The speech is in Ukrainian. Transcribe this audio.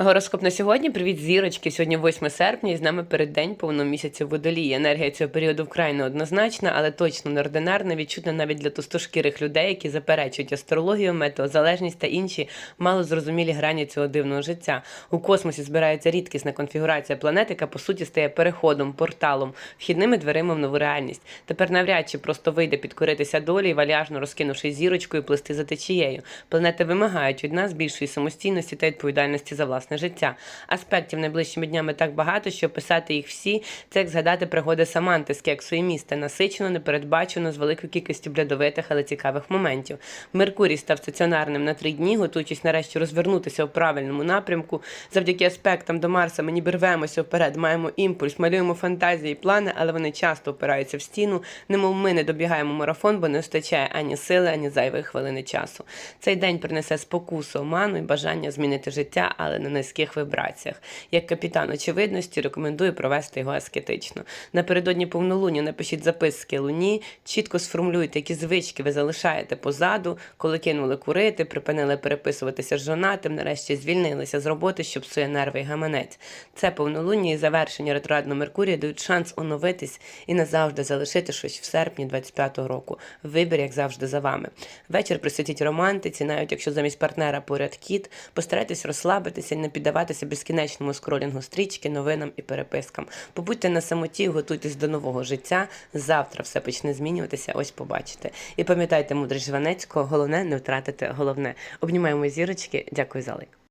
Гороскоп на сьогодні. Привіт, зірочки. Сьогодні 8 серпня, і з нами переддень повного місяця водолії. Енергія цього періоду вкрай неоднозначна, але точно неординарна, відчутна навіть для тустошкірих людей, які заперечують астрологію, метеозалежність та інші малозрозумілі грані цього дивного життя. У космосі збирається рідкісна конфігурація планет, яка по суті стає переходом, порталом, вхідними дверима в нову реальність. Тепер навряд чи просто вийде підкоритися долі і вальяжно розкинувши зірочкою, плисти за течією. Планети вимагають від нас більшої самостійності та відповідальності за власне життя. Аспектів найближчими днями так багато, що писати їх всі це як згадати пригоди Саманти з кексу і міста, насичено, непередбачено з великою кількістю блядовитих, але цікавих моментів. Меркурій став стаціонарним на три дні, готуючись нарешті розвернутися у правильному напрямку. Завдяки аспектам до Марса ми ніби рвемося вперед, маємо імпульс, малюємо фантазії, і плани, але вони часто опираються в стіну. Немов ми не добігаємо марафон, бо не вистачає ані сили, ані зайвої хвилини часу. Цей день принесе спокусу, оману і бажання змінити життя, але на низьких вибраціях. Як капітан очевидності, рекомендую провести його аскетично. Напередодні повнолуння напишіть записки луні, чітко сформулюйте, які звички ви залишаєте позаду, коли кинули курити, припинили переписуватися з жонатим, нарешті звільнилися з роботи, щоб псує нерви і гаманець. Це повнолуння і завершення ретроградного Меркурія дають шанс оновитись і назавжди залишити щось в серпні 25-го року. Вибір, як завжди, за вами. Вечір присвятіть романтиці, навіть якщо замість партнера поряд кіт, постарайтесь розслабитися і не піддаватися безкінечному скролінгу стрічки, новинам і перепискам. Побудьте на самоті, готуйтесь до нового життя. Завтра все почне змінюватися. Ось побачите. І пам'ятайте, мудрість Жванецького, головне не втратити головне. Обнімаємо зірочки. Дякую за лайк.